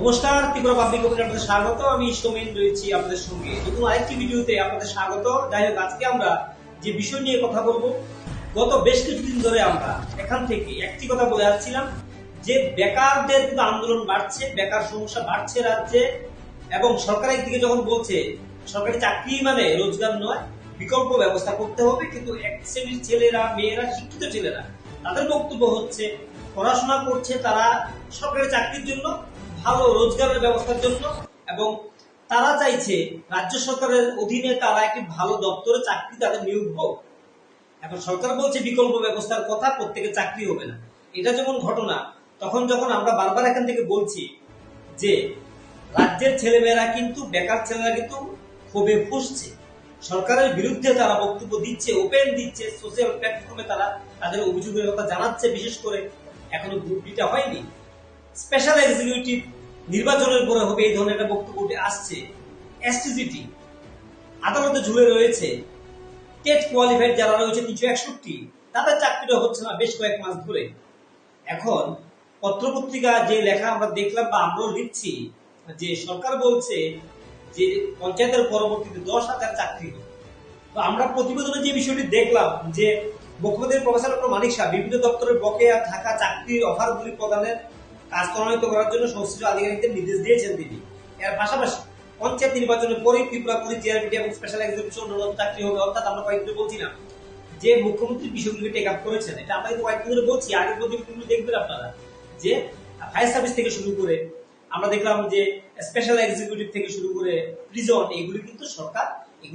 নমস্কার, Tripura public committee আপনাদের স্বাগত। আমি সোমেন রয়েছি আপনাদের সঙ্গে। নতুন আরেকটি ভিডিওতে আপনাদের স্বাগত। যাই হোক, আজকে আমরা যে বিষয় নিয়ে কথা বলব, গত বেশ কিছুদিন ধরে আমরা এখান থেকে একটি কথা বলে আসছিলাম, যে বেকারদের কিন্তু আন্দোলন বাড়ছে, বেকার সমস্যা বাড়ছে রাজ্যে, এবং সরকার একদিকে যখন বলছে, সরকারি চাকরি মানে রোজগার নয়, বিকল্প ব্যবস্থা করতে হবে, কিন্তু এক শ্রেণির ছেলেরা, মেয়েরা, শিক্ষিত ছেলেরা, তাদের বক্তব্য হচ্ছে, পড়াশোনা করছে তারা সরকারি চাকরির জন্য ভালো রোজগারের ব্যবস্থার জন্য এবং তারা চাইছে রাজ্য সরকারের অধীনে তারা একটি ভালো দপ্তরে চাকরি তাদের নিয়োগ হোক। এখন সরকার বলছে বিকল্প ব্যবস্থার কথা, প্রত্যেকে চাকরি হবে না। এটা যখন ঘটনা, তখন যখন আমরা বারবার এখান থেকে বলছি যে রাজ্যের ছেলেমেয়েরা কিন্তু, বেকার ছেলেরা কিন্তু ক্ষোভে ফুসছে। সরকারের বিরুদ্ধে তারা বক্তব্য দিচ্ছে, ওপেন দিচ্ছে সোশ্যাল প্ল্যাটফর্মে তারা তাদের অভিযোগের কথা জানাচ্ছে, বিশেষ করে এখনও গ্রুপ হয়নি। স্পেশাল এক্সিকিউটিভ নির্বাচনের পরে হবে এই ধরনের একটা বক্তব্য আসছে। এসটিজিটি আদালতে ঝুলে রয়েছে। টেট কোয়ালিফাইড যারা রয়েছে তিনশো একষট্টি, তাদের চাকরিটা হচ্ছে না বেশ কয়েক মাস ধরে। এখন পত্রপত্রিকা যে লেখা আমরা দেখলাম বা আমরাও লিখছি, যে সরকার বলছে যে পঞ্চায়েতের পরবর্তীতে দশ হাজার চাকরি হবে। তো আমরা প্রতিবেদনে যে বিষয়টি দেখলাম, যে মুখ্যমন্ত্রী প্রফেসর মানিক শাহ বিভিন্ন দপ্তরের বকেয়া থাকা চাকরির অফারগুলি প্রদানের কাজ ত্বরান্বিত করার জন্য সংশ্লিষ্ট আধিকারিকদের নির্দেশ দিয়েছেন তিনি। এর পাশাপাশি পঞ্চায়েত নির্বাচনের পরেই ত্রিপুরা পুলিশ জিআরপিটি এবং স্পেশাল এক্সিবিশন অন্যান্য চাকরি হবে অর্থাৎ আমরা কয়েকদিন বলছি না যে মুখ্যমন্ত্রী বিষয়গুলি টেক আপ করেছেন। এটা আমরা কিন্তু কয়েকদিন ধরে বলছি আগের প্রতিবেদনগুলো দেখবেন আপনারা যে ফায়ার সার্ভিস থেকে শুরু করে আমরা দেখলাম যে স্পেশাল এক্সিকিউটিভ থেকে শুরু করে প্রিজন এগুলি কিন্তু সরকার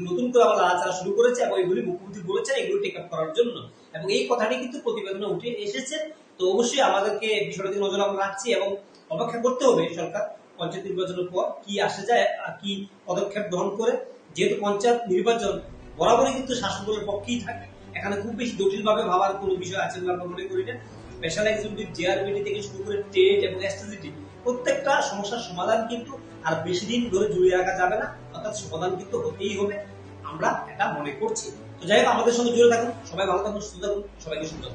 নতুন করে আবার নাড়াচাড়া শুরু করেছে এবং এগুলি মুখ্যমন্ত্রী বলেছেন, এগুলো টেক আপ করার জন্য। এবং এই কথাটি কিন্তু প্রতিবেদনে উঠে এসেছে। তো অবশ্যই আমাদেরকে বিষয়টা দিকে নজর আমরা রাখছি এবং অপেক্ষা করতে হবে সরকার পঞ্চায়েত নির্বাচনের পর কি আসে যায় কি পদক্ষেপ গ্রহণ করে। যেহেতু পঞ্চায়েত নির্বাচন বরাবরই কিন্তু শাসক দলের পক্ষেই থাকে। এখানে খুব বেশি জটিল ভাবে ভাবার কোনো বিষয় আছে বলে আমরা মনে করি না। স্পেশাল এক্সিকিউটিভ জেআরবিটি থেকে শুরু করে টেট এবং এসটিজিটি প্রত্যেকটা সমস্যার সমাধান কিন্তু আর বেশি দিন ধরে জুড়ে রাখা যাবে না। অর্থাৎ সমাধান কিন্তু হতেই হবে। আমরা এটা মনে করছি। তো যাই হোক, আমাদের সঙ্গে জুড়ে থাকুন। সবাই ভালো থাকুন, সুস্থ থাকুন, সবাইকে সুন্দর